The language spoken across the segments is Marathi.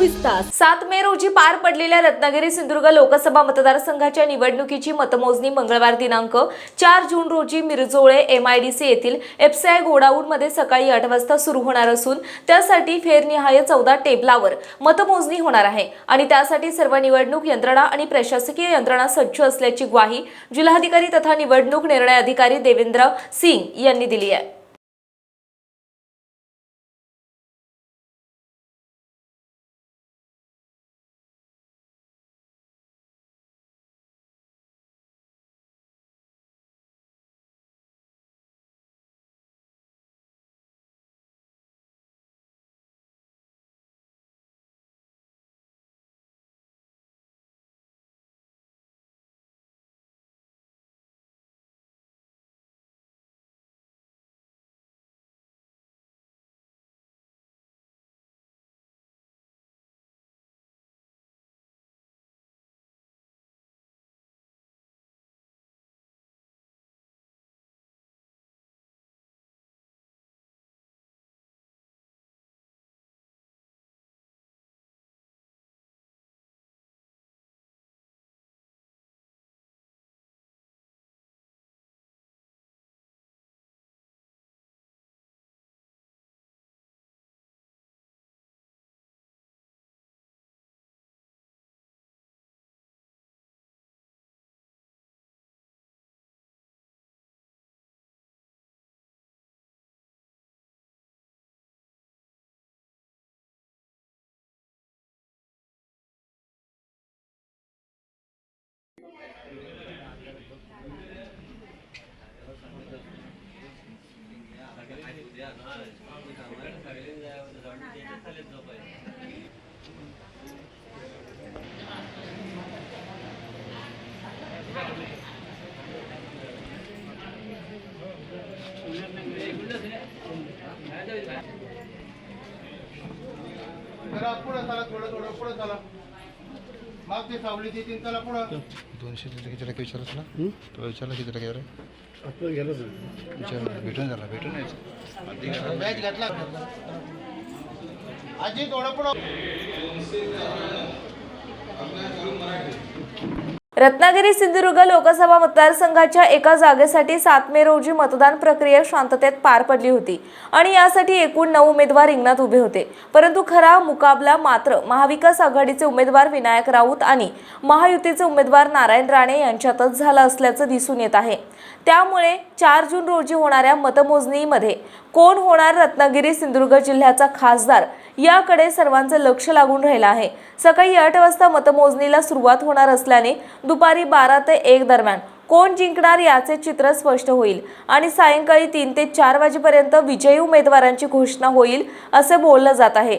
विकास सात मे रोजी पार पडलेल्या रत्नागिरी सिंधुदुर्ग लोकसभा मतदारसंघाच्या निवडणुकीची मतमोजणी मंगळवार दिनांक चार जून रोजी मिरजोळे एमआयडीसी येथील एफसीआय गोडाऊनमध्ये सकाळी आठ वाजता सुरू होणार असून त्यासाठी फेरनिहाय चौदा टेबलावर मतमोजणी होणार आहे. आणि त्यासाठी सर्व निवडणूक यंत्रणा आणि प्रशासकीय यंत्रणा सज्ज असल्याची ग्वाही जिल्हाधिकारी तथा निवडणूक निर्णय अधिकारी देवेंद्र सिंग यांनी दिली आहे. जरा पुढं चला थोडं थोडं पुढं चला मग ते सावली देतील चला पुढं. दोनशे किती टक्के विचारत ना तो विचारला किती टक्के जरा. आपण गेलो विचार भेटून झाला भेटून यायचं. मॅच घातला. आजी थोडं पुढं. रत्नागिरी सिंधुदुर्ग लोकसभा मतदारसंघाच्या एका जागेसाठी सात मे रोजी मतदान प्रक्रिया शांततेत पार पडली होती आणि यासाठी एकूण नऊ उमेदवार रिंगणात उभे होते. परंतु खरा मुकाबला मात्र महाविकास आघाडीचे उमेदवार विनायक राऊत आणि महायुतीचे उमेदवार नारायण राणे यांच्यातच झाला असल्याचं दिसून येत आहे. त्यामुळे चार जून रोजी होणाऱ्या मतमोजणीमध्ये कोण होणार रत्नागिरी सिंधुदुर्ग जिल्ह्याचा खासदार याकडे सर्वांचं लक्ष लागून राहिलं आहे. सकाळी आठ वाजता मतमोजणीला सुरुवात होणार असल्याने दुपारी बारा ते एक दरम्यान कोण जिंकणार याचे चित्र स्पष्ट होईल आणि सायंकाळी तीन ते चार वाजेपर्यंत विजयी उमेदवारांची घोषणा होईल असे बोललं जात आहे.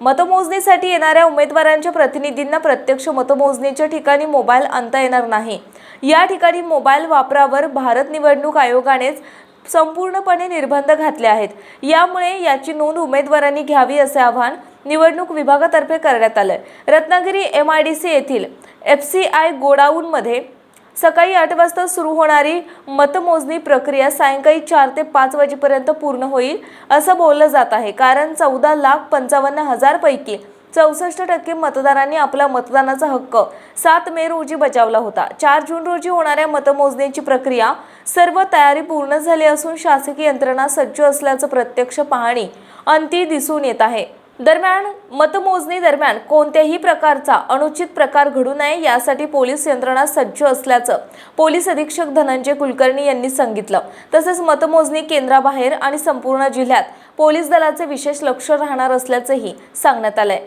मतमोजणीसाठी येणाऱ्या उमेदवारांच्या प्रतिनिधींना प्रत्यक्ष मतमोजणीच्या ठिकाणी मोबाईल आणता येणार नाही. या ठिकाणी मोबाईल वापरावर भारत निवडणूक आयोगानेच संपूर्णपणे निर्बंध घातले आहेत. यामुळे याची नोंद उमेदवारांनी घ्यावी असे आवाहन निवडणूक विभागातर्फे करण्यात आलं Ratnagiri M I D C येथील एफ सी आय गोडाऊनमध्ये सकाळी आठ वाजता सुरू होणारी मतमोजणी प्रक्रिया सायंकाळी चार ते पाच वाजेपर्यंत पूर्ण होईल असं बोललं जात आहे. कारण चौदा लाख पंचावन्न हजारपैकी चौसष्ट टक्के मतदारांनी आपला मतदानाचा हक्क सात मे रोजी बजावला होता. चार जून रोजी होणाऱ्या मतमोजणीची प्रक्रिया सर्व तयारी पूर्ण झाली असून शासकीय यंत्रणा सज्ज असल्याचं प्रत्यक्ष पाहणी अंती दिसून येत आहे. दरम्यान मतमोजणी दरम्यान कोणत्याही प्रकारचा अनुचित प्रकार घडू नये यासाठी पोलीस यंत्रणा सज्ज असल्याचं पोलीस अधीक्षक धनंजय कुलकर्णी यांनी सांगितलं. तसंच मतमोजणी केंद्राबाहेर आणि संपूर्ण जिल्ह्यात पोलीस दलाचे विशेष लक्ष राहणार असल्याचंही सांगण्यात आलंय.